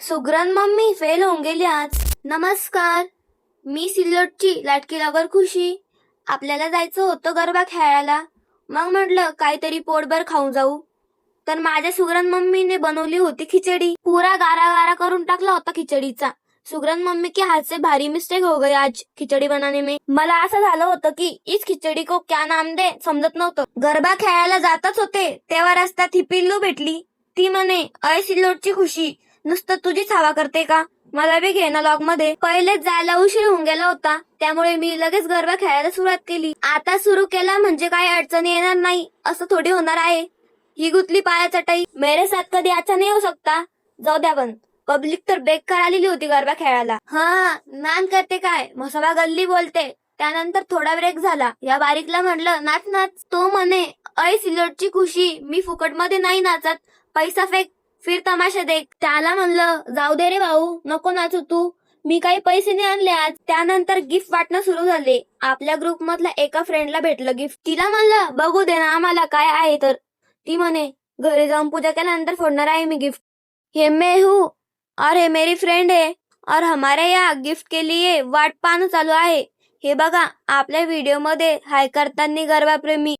Sugran mummy fail होऊन गेली आज. नमस्कार. मी सिल्लोटची लाटकी लगोर खुशी. आपल्याला जायचं होतं गरबा खेळायला. मग म्हटलं काहीतरी पोटभर खाऊन जाऊ. तर माझ्या सुग्रण मम्मीने बनवली होती खिचडी. पुरा गारा गारा करून टाकला होता खिचडीचा. सुग्रण मम्मी की हाथ से भारी मिस्टेक हो गई आज खिचडी बनाने में. मला असं झालं होतं की इस खिचडी को क्या नाम दे समजत नव्हतं. गरबा खेळायला जातच होते तेव्हा रस्त्यात ही पिल्लू भेटली. ती म्हणे अय सिल्लोटची खुशी नुसतं तुझीच हवा करते का? मला बी घेणं ना लॉगमध्ये पहिलेच जायला उशीर होऊन गेला होता. त्यामुळे मी लगेच गरबा खेळायला सुरुवात केली. आता सुरू केला म्हणजे काही अडचणी येणार नाही. असं थोडी होणार आहे. ही गुतली पाया चटाई. मेरे साथ कधी अच्छा नाही होऊ शकता. जाऊ द्या पण. पब्लिक तर बेकार आलेली होती गरबा खेळायला. हा नान करते काय? मसाला गल्ली बोलते. त्यानंतर थोडा ब्रेक झाला. या बारीकला म्हटलं नाच नाच. तो म्हणे अय सिलोटची खुशी. मी फुकटमध्ये नाही नाचत. पैसा फेक. फिर तमाशा देख. त्याला म्हणलं जाऊ दे रे भाऊ नको नाचू तू. मी काही पैसे नाही आणले आज. त्यानंतर गिफ्ट वाटणं सुरू झाले. आपल्या ग्रुप मधल्या एका फ्रेंडला भेटलं गिफ्ट तिला म्हणलं बघू दे ना आम्हाला काय आहे तर. ती म्हणे घरी जाऊन पूजा केल्यानंतर फोडणार आहे मी गिफ्ट हे मे हू और हे मेरी फ्रेंड है. और हमारे या गिफ्ट के लिए वाट पाहणं चालू आहे. हे बघा आपल्या व्हिडिओमध्ये हाय करताना गरबा प्रेमी